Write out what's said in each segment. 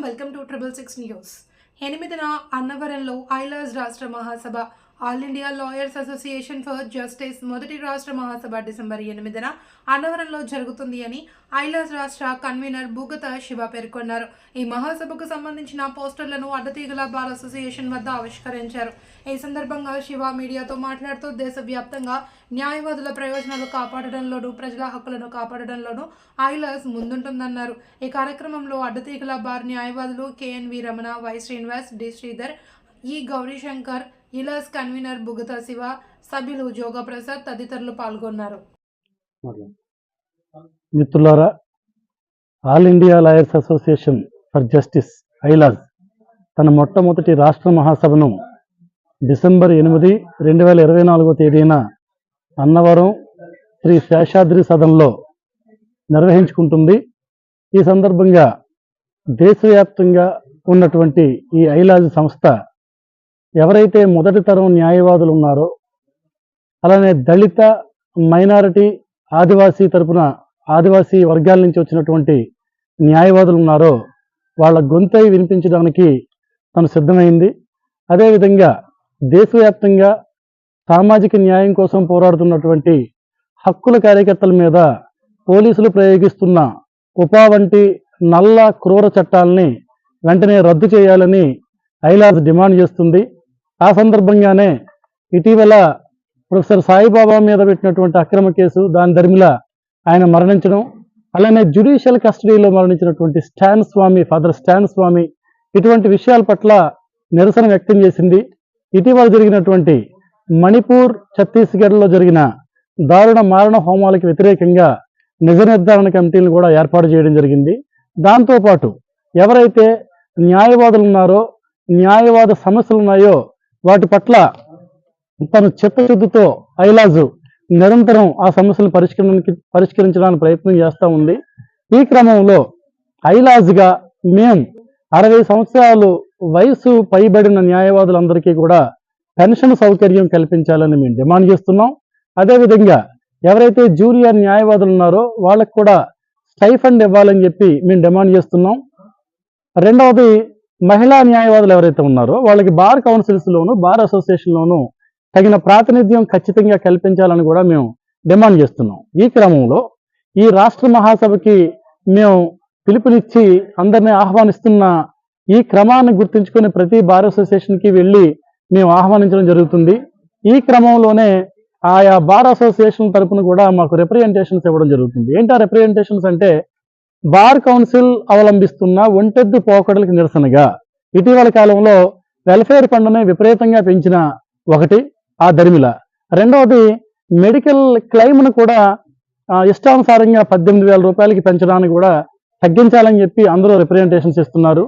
Welcome to triple six news ఎనిమిదిన అన్నవరంలో ఐలాస్ రాష్ట్ర మహాసభ all India lawyers association for justice మొదటి రాష్ట్ర మహాసభ డిసెంబర్ ఎనిమిదిన అన్నవరంలో జరుగుతుంది అని ఐలాస్ రాష్ట్ర కన్వీనర్ భూగత శివ పేర్కొన్నారు. ఈ మహాసభకు సంబంధించిన పోస్టర్లను అడ్డతీగల బార్ అసోసియేషన్ వద్ద ఆవిష్కరించారు. ఈ సందర్భంగా శివ మీడియాతో మాట్లాడుతూ దేశవ్యాప్తంగా న్యాయవాదుల ప్రయోజనాలు కాపాడడంలోనూ ప్రజల హక్కులను కాపాడడంలోనూ ఐలాస్ ముందుంటుందన్నారు. ఈ కార్యక్రమంలో అడ్డతీగల బార్ న్యాయవాదులు KNV Ramana Y Srinivas D Sridhar E Gaurishankar ఇలాస్ convener Bugata Siva సభ్యులు జోగప్రసాద్ తదితరులు పాల్గొన్నారు. మిత్రులారా all India lawyers association for justice AILAJ తన మొట్టమొదటి రాష్ట్ర మహాసభను డిసెంబర్ ఎనిమిది రెండు వేల ఇరవై నాలుగో తేదీన అన్నవరం శ్రీ శేషాద్రి సదన్లో నిర్వహించుకుంటుంది. ఈ సందర్భంగా దేశవ్యాప్తంగా ఉన్నటువంటి ఈ ఐలాజ్ సంస్థ ఎవరైతే మొదటి తరం న్యాయవాదులు ఉన్నారో అలానే దళిత మైనారిటీ ఆదివాసీ తరపున ఆదివాసీ వర్గాల నుంచి వచ్చినటువంటి న్యాయవాదులు ఉన్నారో వాళ్ళ గొంతై వినిపించడానికి తను సిద్ధమైంది. అదేవిధంగా దేశవ్యాప్తంగా సామాజిక న్యాయం కోసం పోరాడుతున్నటువంటి హక్కుల కార్యకర్తల మీద పోలీసులు ప్రయోగిస్తున్న ఉపా వంటి నల్ల క్రూర చట్టాలని వెంటనే రద్దు చేయాలని ఐలాజ్ డిమాండ్ చేస్తుంది. ఆ సందర్భంగానే ఇటీవల ప్రొఫెసర్ సాయిబాబా మీద పెట్టినటువంటి అక్రమ కేసు దాని దరిమిల ఆయన మరణించడం అలానే జ్యుడిషియల్ కస్టడీలో మరణించినటువంటి Stan Swamy father Stan Swamy ఇటువంటి విషయాల పట్ల నిరసన వ్యక్తం చేసింది. ఇటీవల జరిగినటువంటి మణిపూర్ ఛత్తీస్గఢ్లో జరిగిన దారుణ మారణ హోమాలకు వ్యతిరేకంగా నిజ నిర్ధారణ కమిటీలను కూడా ఏర్పాటు చేయడం జరిగింది. దాంతోపాటు ఎవరైతే న్యాయవాదులు ఉన్నారో న్యాయవాద సమస్యలు ఉన్నాయో వాటి పట్ల తను చిత్తశుద్ధితో ఐలాజు నిరంతరం ఆ సమస్యలు పరిష్కరించడానికి పరిష్కరించడానికి ప్రయత్నం చేస్తూ ఉంది. ఈ క్రమంలో ఐలాజ్గా మేము అరవై సంవత్సరాలు వయసు పైబడిన న్యాయవాదులందరికీ కూడా పెన్షన్ సౌకర్యం కల్పించాలని మేము డిమాండ్ చేస్తున్నాం. అదేవిధంగా ఎవరైతే జూనియర్ న్యాయవాదులు ఉన్నారో వాళ్ళకు కూడా స్టైఫండ్ ఇవ్వాలని చెప్పి మేము డిమాండ్ చేస్తున్నాం. రెండవది మహిళా న్యాయవాదులు ఎవరైతే ఉన్నారో వాళ్ళకి బార్ కౌన్సిల్స్లోను బార్ అసోసియేషన్లోను తగిన ప్రాతినిధ్యం ఖచ్చితంగా కల్పించాలని కూడా మేము డిమాండ్ చేస్తున్నాం. ఈ క్రమంలో ఈ రాష్ట్ర మహాసభకి మేము పిలుపునిచ్చి అందరినీ ఆహ్వానిస్తున్న ఈ క్రమాన్ని గుర్తుంచుకొని ప్రతి బార్ అసోసియేషన్కి వెళ్ళి మేము ఆహ్వానించడం జరుగుతుంది. ఈ క్రమంలోనే ఆయా బార్ అసోసియేషన్ తరపున కూడా మాకు రిప్రజెంటేషన్స్ ఇవ్వడం జరుగుతుంది. ఏంటి ఆ రిప్రజెంటేషన్స్ అంటే బార్ కౌన్సిల్ అవలంబిస్తున్న ఒంటెద్దు పోకడలకు నిరసనగా ఇటీవల కాలంలో వెల్ఫేర్ ఫండ్ని విపరీతంగా పెంచిన ఒకటి ఆ దరిమిల. రెండవది మెడికల్ క్లెయిమ్ను కూడా ఇష్టానుసారంగా పద్దెనిమిది వేల రూపాయలకి పెంచడానికి కూడా తగ్గించాలని చెప్పి అందరూ రిప్రజెంటేషన్స్ ఇస్తున్నారు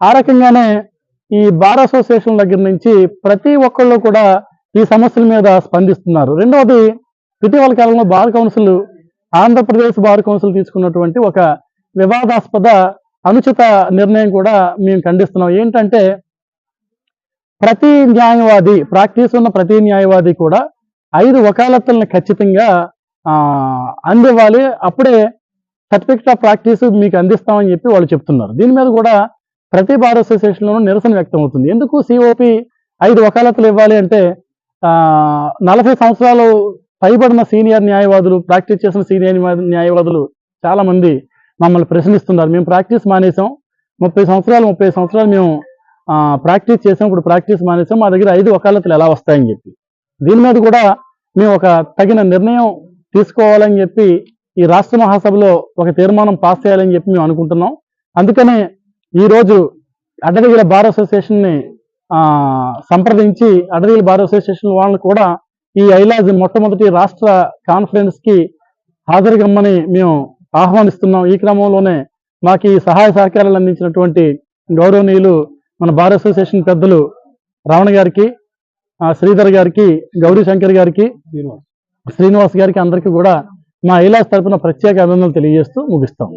ఆ రకంగానే ఈ బార్ అసోసియేషన్ దగ్గర నుంచి ప్రతి ఒక్కళ్ళు కూడా ఈ సమస్యల మీద స్పందిస్తున్నారు. రెండవది ఇటీవల కాలంలో bar council Andhra Pradesh bar council తీసుకున్నటువంటి ఒక వివాదాస్పద అనుచిత నిర్ణయం కూడా మేము ఖండిస్తున్నాం. ఏంటంటే ప్రతి న్యాయవాది ప్రాక్టీస్ ఉన్న ప్రతి న్యాయవాది కూడా ఐదు వకాలత్తులను ఖచ్చితంగా ఆ, అందివ్వాలి. అప్పుడే సర్టిఫికెట్ ఆఫ్ ప్రాక్టీస్ మీకు అందిస్తామని చెప్పి వాళ్ళు చెప్తున్నారు. దీని మీద కూడా ప్రతి బార్ అసోసియేషన్లోనూ నిరసన వ్యక్తం అవుతుంది ఎందుకు సిఓపి ఐదు వకాలత్తులు ఇవ్వాలి అంటే ఆ, నలభై సంవత్సరాలు పైబడిన సీనియర్ న్యాయవాదులు ప్రాక్టీస్ చేసిన సీనియర్ న్యాయవాదులు చాలామంది మమ్మల్ని ప్రశ్నిస్తున్నారు. మేము ప్రాక్టీస్ మానేసాం ముప్పై సంవత్సరాలు ముప్పై సంవత్సరాలు మేము ప్రాక్టీస్ చేసాం ఇప్పుడు ప్రాక్టీస్ మానేసాం మా దగ్గర ఐదు వకాలతులు ఎలా వస్తాయని చెప్పి. దీని మీద కూడా మేము ఒక తగిన నిర్ణయం తీసుకోవాలని చెప్పి ఈ రాష్ట్ర మహాసభలో ఒక తీర్మానం పాస్ చేయాలని చెప్పి మేము అనుకుంటున్నాం. అందుకనే ఈరోజు అడ్డగిల బార్ అసోసియేషన్ని సంప్రదించి అడ్డగిల బార్ అసోసియేషన్ వాళ్ళని కూడా ఈ ఐలాజ్ మొట్టమొదటి రాష్ట్ర కాన్ఫరెన్స్కి హాజరుగమ్మని మేము ఆహ్వానిస్తున్నాం ఈ క్రమంలోనే మాకు ఈ సహాయ సహకారాలు అందించినటువంటి గౌరవనీయులు మన బార్ అసోసియేషన్ పెద్దలు రావణ గారికి ఆ, శ్రీధర్ గారికి గౌరీ శంకర్ గారికి శ్రీనివాస్. గారికి అందరికీ కూడా మా ఐలాస్ తరపున ప్రత్యేక అభినందనలు తెలియజేస్తూ ముగిస్తాం.